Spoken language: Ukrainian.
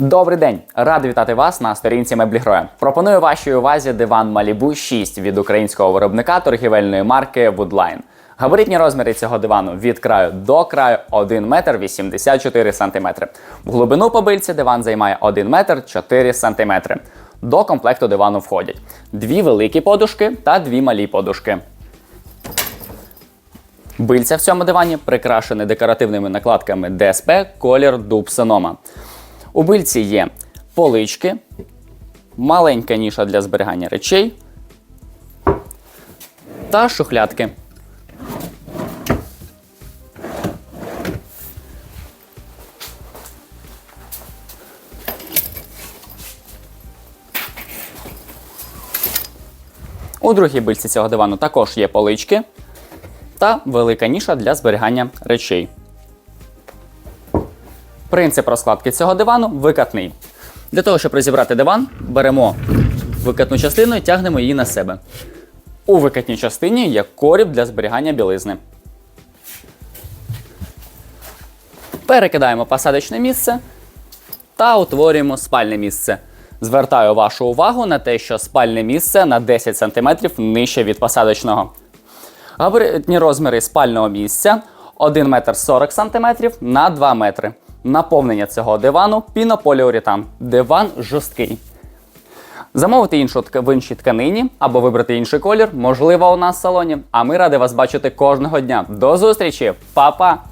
Добрий день! Радий вітати вас на сторінці Меблігроя. Пропоную вашій увазі диван Malibu 6 від українського виробника торгівельної марки Woodline. Габаритні розміри цього дивану від краю до краю 1 метр 84 сантиметри. В глибину побильці диван займає 1 метр 4 сантиметри. До комплекту дивану входять дві великі подушки та дві малі подушки. Бильця в цьому дивані прикрашені декоративними накладками ДСП колір дуб Sonoma. У бильці є полички, маленька ніша для зберігання речей та шухлядки. У другій бильці цього дивану також є полички та велика ніша для зберігання речей. Принцип розкладки цього дивану викатний. Для того, щоб розібрати диван, беремо викатну частину і тягнемо її на себе. У викатній частині є коріб для зберігання білизни. Перекидаємо посадочне місце та утворюємо спальне місце. Звертаю вашу увагу на те, що спальне місце на 10 см нижче від посадочного. Габаритні розміри спального місця 1 метр 40 см на 2 метри. Наповнення цього дивану пінополіуретан. Диван жорсткий. Замовити іншу в іншій тканині або вибрати інший колір можливо у нас в салоні. А ми раді вас бачити кожного дня. До зустрічі, Па-па!